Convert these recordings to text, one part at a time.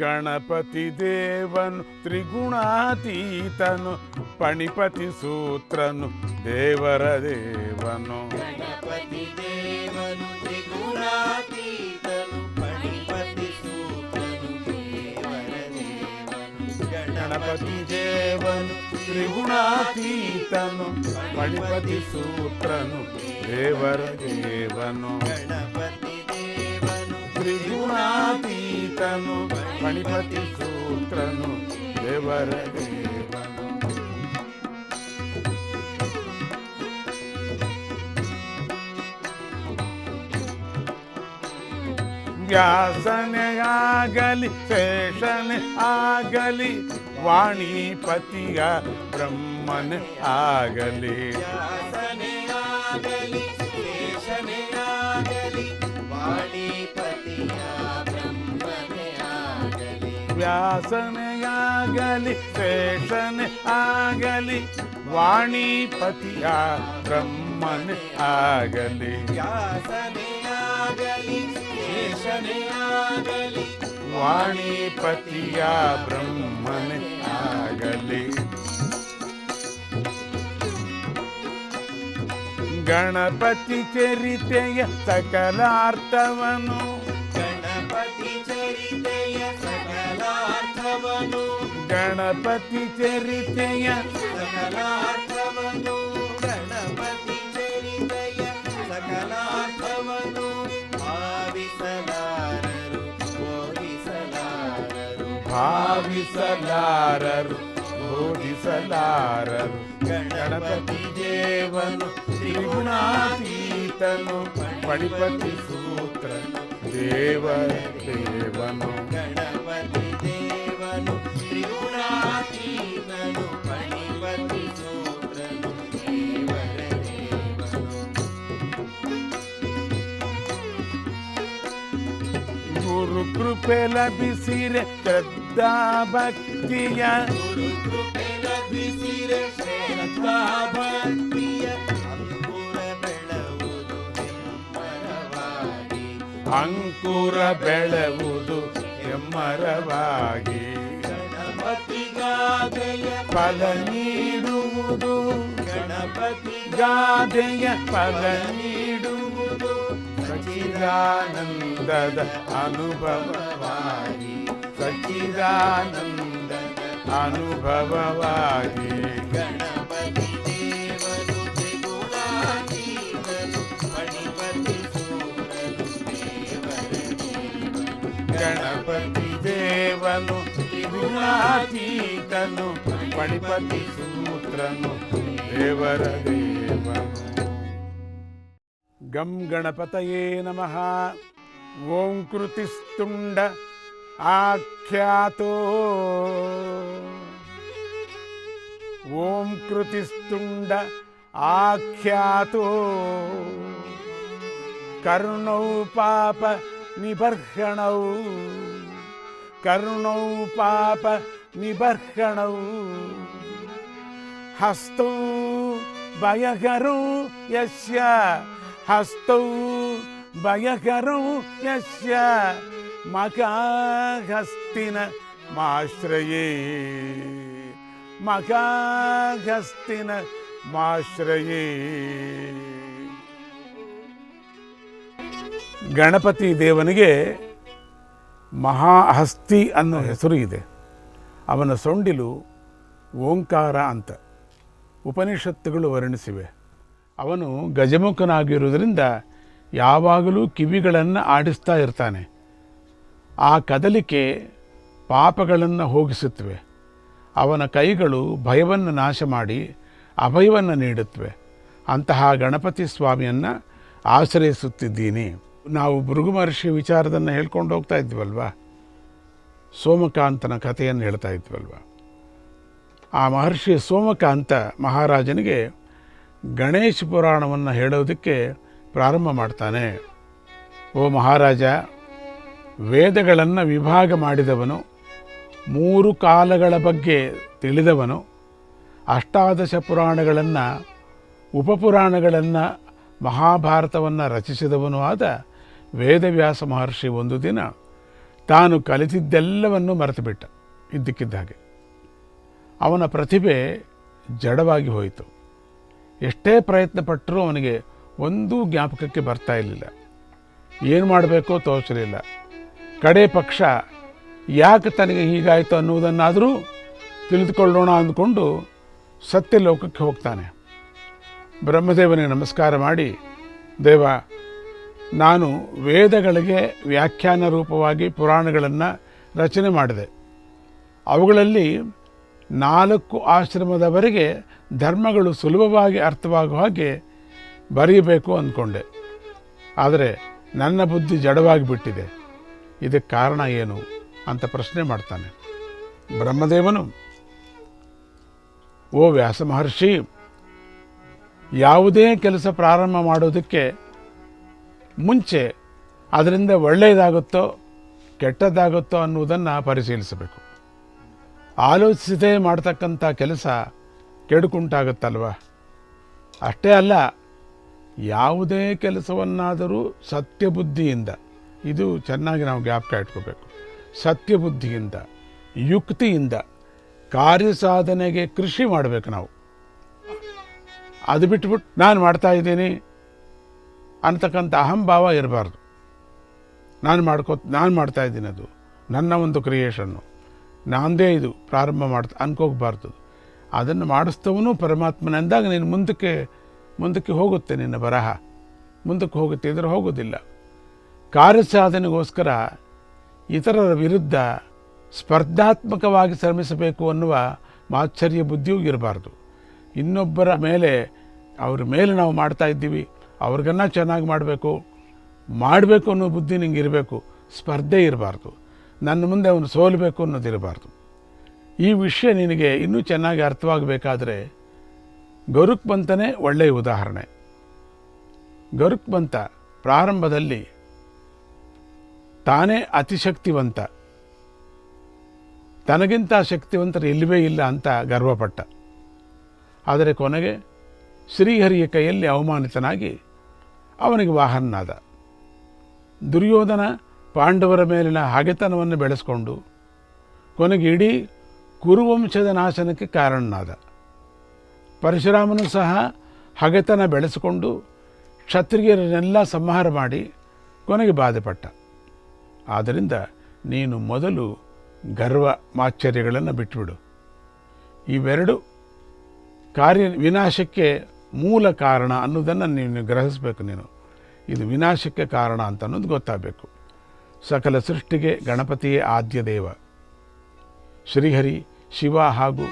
ಗಣಪತಿ ದೇವನು ತ್ರಿಗುಣಾತೀತನು ಪಣಿಪತಿ ಸೂತ್ರನು ದೇವರ ದೇವನು ಗಣಪತಿ ದೇವನು ತ್ರಿಗುಣಾತೀತನು ಪಣಿಪತಿ ಸೂತ್ರನು ದೇವರ ದೇವನು ಗಣಪತಿ ದೇವನು ತ್ರಿಗುಣಾತೀತನು ಪಣಿಪತಿ ಸೂತ್ರನು ದೇವರ ದೇವನು ಗಣಪತಿ ದೇವನು ತ್ರಿಗುಣಾತೀತನು ಮಣಿಪತಿ ಸೂತ್ರನು ದೇವರ ದೇವನು. ವ್ಯಾಸನೆ ಆಗಲಿ ಶೇಷನೆ ಆಗಲಿ ವಾಣಿಪತಿಯ ಬ್ರಹ್ಮನೆ ಆಗಲಿ. ವ್ಯಾಸನೆಯಾಗಲಿ ಶೇಷನೆ ಆಗಲಿ ವಾಣಿಪತಿಯ ಬ್ರಹ್ಮನೆ ಆಗಲಿ. ವ್ಯಾಸನೆಯಾಗಲಿ ಶೇಷನೆ ಆಗಲಿ ವಾಣಿಪತಿಯ ಬ್ರಹ್ಮನೆ ಆಗಲಿ. ಗಣಪತಿ ಚರಿತೆಯ ಸಕಲಾರ್ಥವನು ಗಣಪತಿ ಚರಿತೆಯ ಸಕಲಾರ್ಥವನು ಗಣಪತಿ ಚರಿತೆಯ ಸಕಲಾರ್ಥವನು ಭಾವಿಸಲಾರರು ಬೋಧಿಸಲಾರರು ಭಾವಿಸಲಾರರು ಬೋಧಿಸಲಾರರು ಗಣಪತಿ ದೇವನು ತ್ರಿಗುಣಾತೀತನು ಪಣಿಪತಿ ಸೂತ್ರ ದೇವರ ದೇವನು ಗಣಪತಿ ಲಭಿಸಿರೆ ಶ್ರದ್ಧಾ ಭಕ್ತಿಯ. ಅಂಕುರ ಬೆಳವುದು ಎಮ್ಮರವಾಗಿ ಗಣಪತಿ ಗಾದೆಯ ಹೆಮ್ಮರವಾಗಿ. ಫಲ ನೀಡುವುದು ಗಣಪತಿ ಗಾದೆಯ ಫಲ ನೀಡುವುದು ಸಚ್ಚಿದಾನಂದದ ಅನುಭವವಾಗಿ ಸಚ್ಚಿದಾನಂದ ಅನುಭವವಾಗಿ. ಗಣಪತಿ ದೇವನು ತ್ರಿಗುಣಾತೀತನು ಪಣಿಪತಿ ಸೂರನು ದೇವರ. ದೇವನು ಗಣಪತಿ ದೇವನು ತ್ರಿಗುಣಾತೀತನು ಪಣಿಪತಿ ಸೂತ್ರನು ದೇವರ ದೇವನು. గం గణపతయే నమ. ఓం కృతిస్తుండ ఆఖ్యాతో. ఓం కృతిస్తుండ ఆఖ్యాతో. కరుణౌ పాప నిబర్హణౌ. కరుణౌ పాప నిబర్హణౌ. హస్తం భయకరం యస్య ಹಸ್ತೌ ಭಯಕರೌ ಯಸ್ಯ ಮಕಾಹಸ್ತಿನ ಮಾಶ್ರಯೇ. ಮಕಾಹಸ್ತಿನ ಮಾಶ್ರಯೇ. ಗಣಪತಿ ದೇವನಿಗೆ ಮಹಾಹಸ್ತಿ ಅನ್ನೋ ಹೆಸರು ಇದೆ. ಅವನ ಸೊಂಡಿಲು ಓಂಕಾರ ಅಂತ ಉಪನಿಷತ್ತುಗಳು ವರ್ಣಿಸಿವೆ. ಅವನು ಗಜಮುಖನಾಗಿರುವುದರಿಂದ ಯಾವಾಗಲೂ ಕಿವಿಗಳನ್ನು ಆಡಿಸ್ತಾ ಇರ್ತಾನೆ. ಆ ಕದಲಿಕೆ ಪಾಪಗಳನ್ನು ಹೋಗಿಸುತ್ತವೆ. ಅವನ ಕೈಗಳು ಭಯವನ್ನು ನಾಶ ಮಾಡಿ ಅಭಯವನ್ನು ನೀಡುತ್ತವೆ. ಅಂತಹ ಗಣಪತಿ ಸ್ವಾಮಿಯನ್ನು ಆಶ್ರಯಿಸುತ್ತಿದ್ದೀನಿ. ನಾವು ಭೃಗು ಮಹರ್ಷಿ ವಿಚಾರದನ್ನು ಹೇಳ್ಕೊಂಡು ಹೋಗ್ತಾ ಇದ್ವಲ್ವ? ಸೋಮಕಾಂತನ ಕಥೆಯನ್ನು ಹೇಳ್ತಾ ಇದ್ವಲ್ವ? ಆ ಮಹರ್ಷಿ ಸೋಮಕಾಂತ ಮಹಾರಾಜನಿಗೆ ಗಣೇಶ ಪುರಾಣವನ್ನು ಹೇಳೋದಕ್ಕೆ ಪ್ರಾರಂಭ ಮಾಡ್ತಾನೆ. ಓ ಮಹಾರಾಜ, ವೇದಗಳನ್ನು ವಿಭಾಗ ಮಾಡಿದವನು, ಮೂರು ಕಾಲಗಳ ಬಗ್ಗೆ ತಿಳಿದವನು, ಅಷ್ಟಾದಶ ಪುರಾಣಗಳನ್ನು, ಉಪಪುರಾಣಗಳನ್ನು, ಮಹಾಭಾರತವನ್ನು ರಚಿಸಿದವನು ಆದ ವೇದವ್ಯಾಸ ಮಹರ್ಷಿ ಒಂದು ದಿನ ತಾನು ಕಲಿತಿದ್ದೆಲ್ಲವನ್ನು ಮರೆತುಬಿಟ್ಟ, ಇದ್ದಕ್ಕಿದ್ದ ಹಾಗೆ. ಅವನ ಪ್ರತಿಭೆ ಜಡವಾಗಿ ಹೋಯಿತು. ಎಷ್ಟೇ ಪ್ರಯತ್ನ ಪಟ್ಟರೂ ಅವನಿಗೆ ಒಂದೂ ಜ್ಞಾಪಕಕ್ಕೆ ಬರ್ತಾ ಇರಲಿಲ್ಲ. ಏನು ಮಾಡಬೇಕೋ ತೋಚಲಿಲ್ಲ ಕಡೆ ಪಕ್ಷ ಯಾಕೆ ತನಗೆ ಹೀಗಾಯಿತು ಅನ್ನುವುದನ್ನಾದರೂ ತಿಳಿದುಕೊಳ್ಳೋಣ ಅಂದ್ಕೊಂಡು ಸತ್ಯಲೋಕಕ್ಕೆ ಹೋಗ್ತಾನೆ. ಬ್ರಹ್ಮದೇವನಿಗೆ ನಮಸ್ಕಾರ ಮಾಡಿ, ದೇವ, ನಾನು ವೇದಗಳಿಗೆ ವ್ಯಾಖ್ಯಾನ ರೂಪವಾಗಿ ಪುರಾಣಗಳನ್ನು ರಚನೆ ಮಾಡಿದೆ. ಅವುಗಳಲ್ಲಿ ನಾಲ್ಕು ಆಶ್ರಮದವರೆಗೆ ಧರ್ಮಗಳು ಸುಲಭವಾಗಿ ಅರ್ಥವಾಗುವ ಹಾಗೆ ಬರೆಯಬೇಕು ಅಂದ್ಕೊಂಡೆ. ಆದರೆ ನನ್ನ ಬುದ್ಧಿ ಜಡವಾಗಿ ಬಿಟ್ಟಿದೆ ಇದಕ್ಕೆ ಕಾರಣ ಏನು ಅಂತ ಪ್ರಶ್ನೆ ಮಾಡ್ತಾನೆ. ಬ್ರಹ್ಮದೇವನು, ಓ ವ್ಯಾಸ ಮಹರ್ಷಿ, ಯಾವುದೇ ಕೆಲಸ ಪ್ರಾರಂಭ ಮಾಡೋದಕ್ಕೆ ಮುಂಚೆ ಅದರಿಂದ ಒಳ್ಳೆಯದಾಗುತ್ತೋ ಕೆಟ್ಟದ್ದಾಗುತ್ತೋ ಅನ್ನುವುದನ್ನು ಪರಿಶೀಲಿಸಬೇಕು. ಆಲೋಚಿಸದೇ ಮಾಡ್ತಕ್ಕಂಥ ಕೆಲಸ ಕೆಡುಕುಂಟಾಗುತ್ತಲ್ವ? ಅಷ್ಟೇ ಅಲ್ಲ, ಯಾವುದೇ ಕೆಲಸವನ್ನಾದರೂ ಸತ್ಯಬುದ್ಧಿಯಿಂದ, ಇದು ಚೆನ್ನಾಗಿ ನಾವು ಜ್ಞಾಪಕ ಇಟ್ಕೋಬೇಕು. ಸತ್ಯಬುದ್ಧಿಯಿಂದ, ಯುಕ್ತಿಯಿಂದ ಕಾರ್ಯ ಸಾಧನೆಗೆ ಕೃಷಿ ಮಾಡಬೇಕು ನಾವು. ಅದು ಬಿಟ್ಬಿಟ್ಟು ನಾನು ಮಾಡ್ತಾ ಇದ್ದೀನಿ ಅಂತಕ್ಕಂಥ ಅಹಂಭಾವ ಇರಬಾರ್ದು. ನಾನು ಮಾಡ್ಕೋ ನಾನು ಮಾಡ್ತಾ ಇದ್ದೀನಿ ಅದು. ನನ್ನ ಒಂದು ಕ್ರಿಯೇಷನ್ನು ನಾಂದೇ ಇದು ಪ್ರಾರಂಭ ಮಾಡ್ತ, ಅನ್ಕೋಗ್ಬಾರ್ದು. ಅದನ್ನು ಮಾಡಿಸ್ತವನು ಪರಮಾತ್ಮನೆಂದಾಗ ನೀನು ಮುಂದಕ್ಕೆ ಮುಂದಕ್ಕೆ ಹೋಗುತ್ತೆ ನಿನ್ನ ಬರಹ. ಮುಂದಕ್ಕೆ ಹೋಗುತ್ತೆ ಇದ್ರೆ ಹೋಗೋದಿಲ್ಲ ಕಾರ್ಯ ಸಾಧನೆಗೋಸ್ಕರ ಇತರರ ವಿರುದ್ಧ ಸ್ಪರ್ಧಾತ್ಮಕವಾಗಿ ಶ್ರಮಿಸಬೇಕು ಅನ್ನುವ ಮಾತ್ಸರ್ಯ ಬುದ್ಧಿಯೂ ಇರಬಾರ್ದು. ಇನ್ನೊಬ್ಬರ ಮೇಲೆ, ಅವ್ರ ಮೇಲೆ ನಾವು ಮಾಡ್ತಾ ಇದ್ದೀವಿ, ಅವ್ರಿಗನ್ನ ಚೆನ್ನಾಗಿ ಮಾಡಬೇಕು ಮಾಡಬೇಕು ಅನ್ನೋ ಬುದ್ಧಿ ನಿಂಗೆ ಇರಬೇಕು, ಸ್ಪರ್ಧೆ ಇರಬಾರ್ದು. ನನ್ನ ಮುಂದೆ ಅವನು ಸೋಲಬೇಕು ಅನ್ನೋದಿರಬಾರ್ದು. ಈ ವಿಷಯ ನಿನಗೆ ಇನ್ನೂ ಚೆನ್ನಾಗಿ ಅರ್ಥವಾಗಬೇಕಾದ್ರೆ ಗರುಕ್ ಬಂತನೇ ಒಳ್ಳೆಯ ಉದಾಹರಣೆ. ಗರುಕ್ ಬಂತ ಪ್ರಾರಂಭದಲ್ಲಿ ತಾನೇ ಅತಿಶಕ್ತಿವಂತ. ತನಗಿಂತ ಶಕ್ತಿವಂತರು ಇಲ್ಲವೇ ಇಲ್ಲ ಅಂತ ಗರ್ವಪಟ್ಟ. ಆದರೆ ಕೊನೆಗೆ ಶ್ರೀಹರಿಯ ಕೈಯಲ್ಲಿ ಅವಮಾನಿತನಾಗಿ ಅವನಿಗೆ ವಾಹನನಾದ. ದುರ್ಯೋಧನ ಪಾಂಡವರ ಮೇಲಿನ ಹಗೆತನವನ್ನು ಬೆಳೆಸ್ಕೊಂಡು ಕೊನೆಗೆ ಇಡೀ ಕುರುವಂಶದ ನಾಶನಕ್ಕೆ ಕಾರಣನಾದ. ಪರಶುರಾಮನು ಸಹ ಹಗೆತನ ಬೆಳೆಸಿಕೊಂಡು ಕ್ಷತ್ರಿಯರನ್ನೆಲ್ಲ ಸಂಹಾರ ಮಾಡಿ ಕೊನೆಗೆ ಬಾಧೆಪಟ್ಟ. ಆದ್ದರಿಂದ ನೀನು ಮೊದಲು ಗರ್ವ ಮಾಶ್ಚರ್ಯಗಳನ್ನು ಬಿಟ್ಟುಬಿಡು ಇವೆರಡು ಕಾರ್ಯ ವಿನಾಶಕ್ಕೆ ಮೂಲ ಕಾರಣ ಅನ್ನೋದನ್ನು ನೀನು ಗ್ರಹಿಸಬೇಕು ನೀನು. ಇದು ವಿನಾಶಕ್ಕೆ ಕಾರಣ ಅಂತ ಅನ್ನೋದು ಗೊತ್ತಾಗಬೇಕು. ಸಕಲ ಸೃಷ್ಟಿಗೆ ಗಣಪತಿಯೇ ಆದ್ಯ ದೇವ. ಶ್ರೀಹರಿ, ಶಿವ ಹಾಗೂ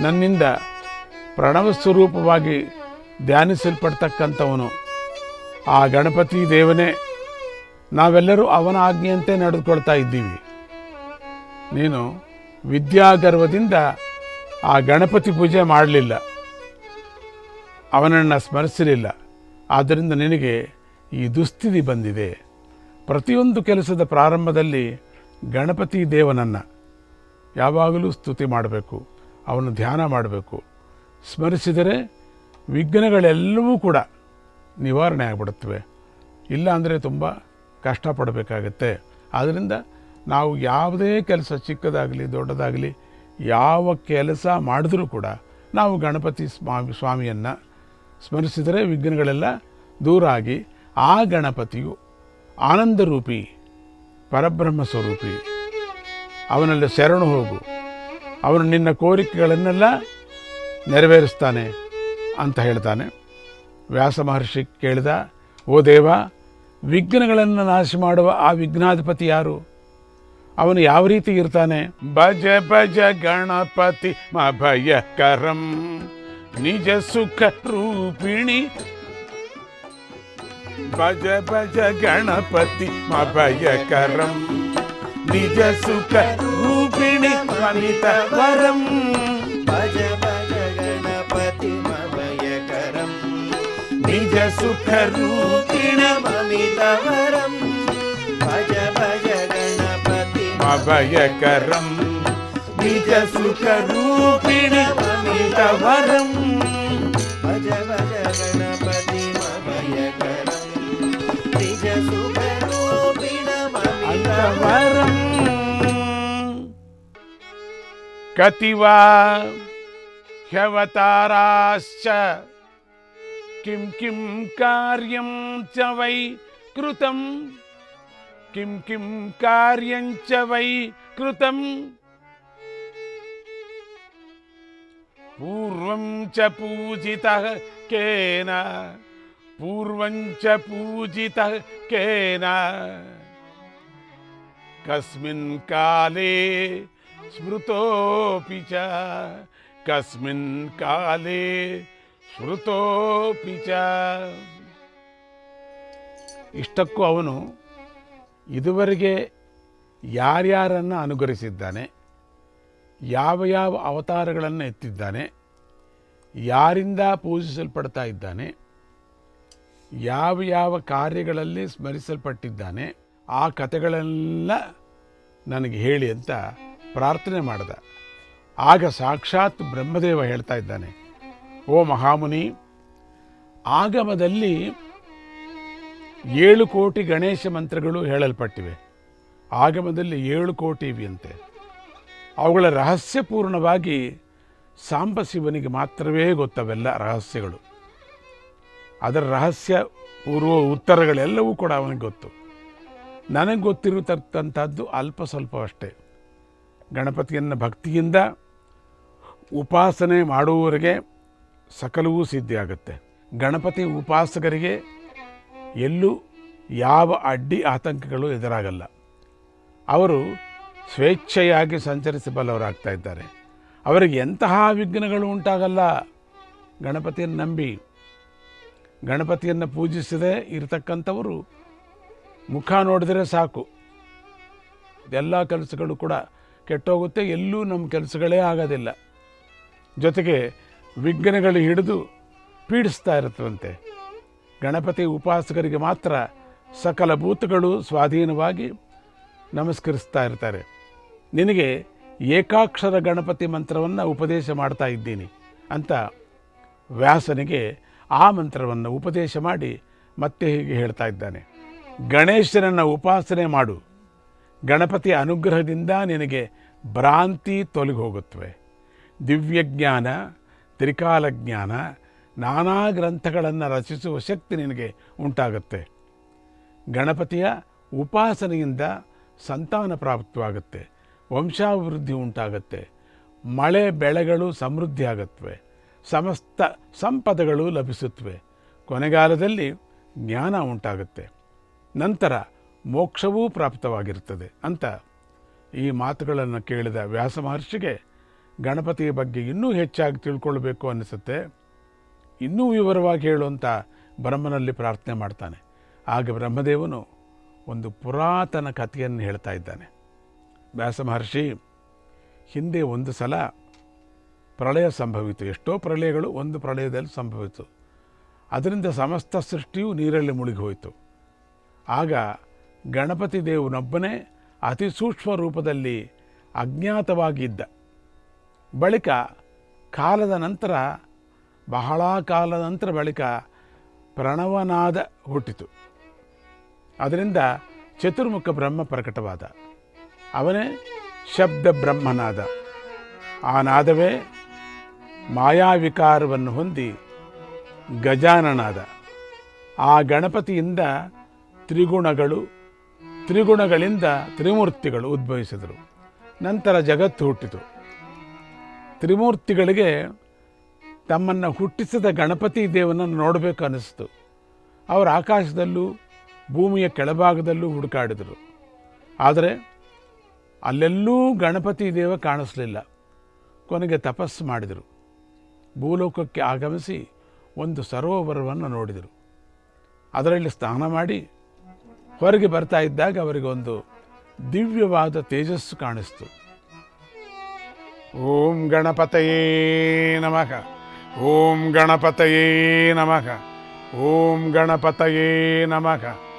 ನನ್ನಿಂದ ಪ್ರಣವ ಸ್ವರೂಪವಾಗಿ ಧ್ಯಾನಿಸಲ್ಪಡ್ತಕ್ಕಂಥವನು. ಆ ಗಣಪತಿ ದೇವನೇ, ನಾವೆಲ್ಲರೂ ಅವನ ಆಜ್ಞೆಯಂತೆ ನಡೆದುಕೊಳ್ತಾ ಇದ್ದೀವಿ. ನೀನು ವಿದ್ಯಾಗರ್ವದಿಂದ ಆ ಗಣಪತಿ ಪೂಜೆ ಮಾಡಲಿಲ್ಲ. ಅವನನ್ನು ಸ್ಮರಿಸಲಿಲ್ಲ. ಆದ್ದರಿಂದ ನಿನಗೆ ಈ ದುಸ್ಥಿತಿ ಬಂದಿದೆ. ಪ್ರತಿಯೊಂದು ಕೆಲಸದ ಪ್ರಾರಂಭದಲ್ಲಿ ಗಣಪತಿ ದೇವನನ್ನು ಯಾವಾಗಲೂ ಸ್ತುತಿ ಮಾಡಬೇಕು, ಅವನು ಧ್ಯಾನ ಮಾಡಬೇಕು. ಸ್ಮರಿಸಿದರೆ ವಿಘ್ನಗಳೆಲ್ಲವೂ ಕೂಡ ನಿವಾರಣೆ ಆಗಿಬಿಡುತ್ತವೆ. ಇಲ್ಲ ಅಂದರೆ ತುಂಬ ಕಷ್ಟಪಡಬೇಕಾಗತ್ತೆ. ಆದ್ದರಿಂದ ನಾವು ಯಾವುದೇ ಕೆಲಸ ಚಿಕ್ಕದಾಗಲಿ ದೊಡ್ಡದಾಗಲಿ ಯಾವ ಕೆಲಸ ಮಾಡಿದ್ರೂ ಕೂಡ ನಾವು ಗಣಪತಿ ಸ್ವಾಮಿ ಸ್ವಾಮಿಯನ್ನು ಸ್ಮರಿಸಿದರೆ ವಿಘ್ನಗಳೆಲ್ಲ ದೂರ ಆಗಿ ಆ ಗಣಪತಿಯು ಆನಂದರೂಪಿ ಪರಬ್ರಹ್ಮ ಸ್ವರೂಪಿ ಅವನಲ್ಲಿ ಶರಣು ಹೋಗು. ಅವನು ನಿನ್ನ ಕೋರಿಕೆಗಳನ್ನೆಲ್ಲ ನೆರವೇರಿಸ್ತಾನೆ ಅಂತ ಹೇಳ್ತಾನೆ. ವ್ಯಾಸ ಮಹರ್ಷಿ ಕೇಳಿದ, ಓ ದೇವ, ವಿಘ್ನಗಳನ್ನು ನಾಶ ಮಾಡುವ ಆ ವಿಘ್ನಾಧಿಪತಿ ಯಾರು? ಅವನು ಯಾವ ರೀತಿ ಇರ್ತಾನೆ? ಭಜ ಭಜ ಗಣಪತಿ ಅಭಯಕರಂ ನಿಜ ಸುಖ ರೂಪಿಣಿ భజ భజ గణపతి మభయకరం నిజ సుఖ రూపిణి వనిత వరం. భజ భజ గణపతి మభయకరం నిజ సుఖ రూపిణ వనిత వరం. భజ భజ గణపతి మభయకరం నిజ సుఖ రూపిణ వనిత వరం. వరం. కతివా హ్యవతారాశ్చ. కిం కిం కార్యం చ వై కృతం. కిం కిం కార్యం చ వై కృతం. పూర్వం చ పూజిత కేన. పూర్వం చ పూజిత కేన. कस्मिन् काले स्मृतोऽपि च कस्मिन् काले ಸ್ಮೃತೋಪಿ ಚ ಇಷ್ಟಕ್ಕೂ ಅವನು ಇದುವರೆಗೆ ಯಾರ್ಯಾರನ್ನು ಅನುಗ್ರಹಿಸಿದ್ದಾನೆ ಯಾವ ಯಾವ ಅವತಾರಗಳನ್ನು ಎತ್ತಿದ್ದಾನೆ ಯಾರಿಂದ ಪೂಜಿಸಲ್ಪಡ್ತಾ ಇದ್ದಾನೆ ಯಾವ ಯಾವ ಕಾರ್ಯಗಳಲ್ಲಿ ಸ್ಮರಿಸಲ್ಪಟ್ಟಿದ್ದಾನೆ ಆ ಕಥೆಗಳೆಲ್ಲ ನನಗೆ ಹೇಳಿ ಅಂತ ಪ್ರಾರ್ಥನೆ ಮಾಡಿದ. ಆಗ ಸಾಕ್ಷಾತ್ ಬ್ರಹ್ಮದೇವ ಹೇಳ್ತಾ ಇದ್ದಾನೆ, ಓ ಮಹಾಮುನಿ, ಆಗಮದಲ್ಲಿ ಏಳು ಕೋಟಿ ಗಣೇಶ ಮಂತ್ರಗಳು ಹೇಳಲ್ಪಟ್ಟಿವೆ. ಆಗಮದಲ್ಲಿ ಏಳು ಕೋಟಿ ಇವೆಯಂತೆ. ಅವುಗಳ ರಹಸ್ಯಪೂರ್ಣವಾಗಿ ಸಾಂಬ ಶಿವನಿಗೆ ಮಾತ್ರವೇ ಗೊತ್ತವೆಲ್ಲ ರಹಸ್ಯಗಳು. ಅದರ ರಹಸ್ಯ ಪೂರ್ವ ಉತ್ತರಗಳೆಲ್ಲವೂ ಕೂಡ ಅವನಿಗೆ ಗೊತ್ತು. ನನಗೆ ಗೊತ್ತಿರತಕ್ಕಂಥದ್ದು ಅಲ್ಪ ಸ್ವಲ್ಪವಷ್ಟೇ. ಗಣಪತಿಯನ್ನು ಭಕ್ತಿಯಿಂದ ಉಪಾಸನೆ ಮಾಡುವವರಿಗೆ ಸಕಲವೂ ಸಿದ್ಧಿಯಾಗುತ್ತೆ. ಗಣಪತಿ ಉಪಾಸಕರಿಗೆ ಎಲ್ಲೂ ಯಾವ ಅಡ್ಡಿ ಆತಂಕಗಳು ಎದುರಾಗಲ್ಲ. ಅವರು ಸ್ವೇಚ್ಛೆಯಾಗಿ ಸಂಚರಿಸಬಲ್ಲವರಾಗ್ತಾ ಇದ್ದಾರೆ. ಅವರಿಗೆ ಎಂತಹ ವಿಘ್ನಗಳು ಉಂಟಾಗಲ್ಲ. ಗಣಪತಿಯನ್ನು ನಂಬಿ ಗಣಪತಿಯನ್ನು ಪೂಜಿಸದೆ ಇರತಕ್ಕಂಥವರು ಮುಖ ನೋಡಿದರೆ ಸಾಕು. ಎಲ್ಲ ಕೆಲಸಗಳು ಕೂಡ ಕೆಟ್ಟೋಗುತ್ತೆ. ಎಲ್ಲೂ ನಮ್ಮ ಕೆಲಸಗಳೇ ಆಗೋದಿಲ್ಲ. ಜೊತೆಗೆ ವಿಘ್ನಗಳು ಹಿಡಿದು ಪೀಡಿಸ್ತಾ ಇರುತ್ತವಂತೆ. ಗಣಪತಿ ಉಪಾಸಕರಿಗೆ ಮಾತ್ರ ಸಕಲ ಭೂತಗಳು ಸ್ವಾಧೀನವಾಗಿ ನಮಸ್ಕರಿಸ್ತಾ ಇರ್ತಾರೆ. ನಿನಗೆ ಏಕಾಕ್ಷರ ಗಣಪತಿ ಮಂತ್ರವನ್ನು ಉಪದೇಶ ಮಾಡ್ತಾ ಇದ್ದೀನಿ ಅಂತ ವ್ಯಾಸನಿಗೆ ಆ ಮಂತ್ರವನ್ನು ಉಪದೇಶ ಮಾಡಿ ಮತ್ತೆ ಹೀಗೆ ಹೇಳ್ತಾ ಇದ್ದಾನೆ. ಗಣೇಶನನ್ನು ಉಪಾಸನೆ ಮಾಡು. ಗಣಪತಿಯ ಅನುಗ್ರಹದಿಂದ ನಿನಗೆ ಭ್ರಾಂತಿ ತೊಲಗಿ ಹೋಗುತ್ತವೆ ದಿವ್ಯಜ್ಞಾನ ತ್ರಿಕಾಲ ಜ್ಞಾನ ನಾನಾ ಗ್ರಂಥಗಳನ್ನು ರಚಿಸುವ ಶಕ್ತಿ ನಿನಗೆ ಉಂಟಾಗುತ್ತೆ. ಗಣಪತಿಯ ಉಪಾಸನೆಯಿಂದ ಸಂತಾನ ಪ್ರಾಪ್ತವಾಗುತ್ತೆ. ವಂಶಾಭಿವೃದ್ಧಿ ಉಂಟಾಗುತ್ತೆ. ಮಳೆ ಬೆಳೆಗಳು ಸಮೃದ್ಧಿ ಆಗುತ್ತವೆ. ಸಮಸ್ತ ಸಂಪದಗಳು ಲಭಿಸುತ್ತವೆ. ಕೊನೆಗಾಲದಲ್ಲಿ ಜ್ಞಾನ ಉಂಟಾಗುತ್ತೆ. ನಂತರ ಮೋಕ್ಷವೂ ಪ್ರಾಪ್ತವಾಗಿರುತ್ತದೆ ಅಂತ ಈ ಮಾತುಗಳನ್ನು ಕೇಳಿದ ವ್ಯಾಸ ಮಹರ್ಷಿಗೆ ಗಣಪತಿಯ ಬಗ್ಗೆ ಇನ್ನೂ ಹೆಚ್ಚಾಗಿ ತಿಳ್ಕೊಳ್ಬೇಕು ಅನ್ನಿಸುತ್ತೆ. ಇನ್ನೂ ವಿವರವಾಗಿ ಹೇಳುವಂಥ ಬ್ರಹ್ಮನಲ್ಲಿ ಪ್ರಾರ್ಥನೆ ಮಾಡ್ತಾನೆ. ಆಗ ಬ್ರಹ್ಮದೇವನು ಒಂದು ಪುರಾತನ ಕಥೆಯನ್ನು ಹೇಳ್ತಾ ಇದ್ದಾನೆ. ವ್ಯಾಸ ಮಹರ್ಷಿ, ಹಿಂದೆ ಒಂದು ಸಲ ಪ್ರಳಯ ಸಂಭವಿತು. ಎಷ್ಟೋ ಪ್ರಳಯಗಳು ಒಂದು ಪ್ರಳಯದಲ್ಲಿ ಸಂಭವಿತು. ಅದರಿಂದ ಸಮಸ್ತ ಸೃಷ್ಟಿಯು ನೀರಲ್ಲಿ ಮುಳುಗಿ ಹೋಯಿತು. ಆಗ ಗಣಪತಿ ದೇವನೊಬ್ಬನೇ ಅತಿ ಸೂಕ್ಷ್ಮ ರೂಪದಲ್ಲಿ ಅಜ್ಞಾತವಾಗಿದ್ದ. ಬಳಿಕ ಕಾಲದ ನಂತರ, ಬಹಳ ಕಾಲದ ನಂತರ ಬಳಿಕ ಪ್ರಣವನಾದ ಹುಟ್ಟಿತು. ಅದರಿಂದ ಚತುರ್ಮುಖ ಬ್ರಹ್ಮ ಪ್ರಕಟವಾದ. ಅವನೇ ಶಬ್ದ ಬ್ರಹ್ಮನಾದ. ಆ ನಾದವೇ ಮಾಯಾವಿಕಾರವನ್ನು ಹೊಂದಿ ಗಜಾನನಾದ. ಆ ಗಣಪತಿಯಿಂದ ತ್ರಿಗುಣಗಳು, ತ್ರಿಗುಣಗಳಿಂದ ತ್ರಿಮೂರ್ತಿಗಳು ಉದ್ಭವಿಸಿದರು. ನಂತರ ಜಗತ್ತು ಹುಟ್ಟಿತು. ತ್ರಿಮೂರ್ತಿಗಳಿಗೆ ತಮ್ಮನ್ನು ಹುಟ್ಟಿಸಿದ ಗಣಪತಿ ದೇವನನ್ನು ನೋಡಬೇಕು ಅನ್ನಿಸ್ತು ಅವರು ಆಕಾಶದಲ್ಲೂ, ಭೂಮಿಯ ಕೆಳಭಾಗದಲ್ಲೂ ಹುಡುಕಾಡಿದರು. ಆದರೆ ಅಲ್ಲೆಲ್ಲೂ ಗಣಪತಿ ದೇವ ಕಾಣಿಸಲಿಲ್ಲ. ಕೊನೆಗೆ ತಪಸ್ಸು ಮಾಡಿದರು. ಭೂಲೋಕಕ್ಕೆ ಆಗಮಿಸಿ ಒಂದು ಸರೋವರವನ್ನು ನೋಡಿದರು. ಅದರಲ್ಲಿ ಸ್ನಾನ ಮಾಡಿ ಹೊರಗೆ ಬರ್ತಾ ಇದ್ದಾಗ ಅವರಿಗೆ ಒಂದು ದಿವ್ಯವಾದ ತೇಜಸ್ಸು ಕಾಣಿಸ್ತು. ಓಂ ಗಣಪತಯೇ ನಮಃ. ಓಂ ಗಣಪತಯೇ ನಮಃ. ಓಂ ಗಣಪತಯೇ ನಮಃ.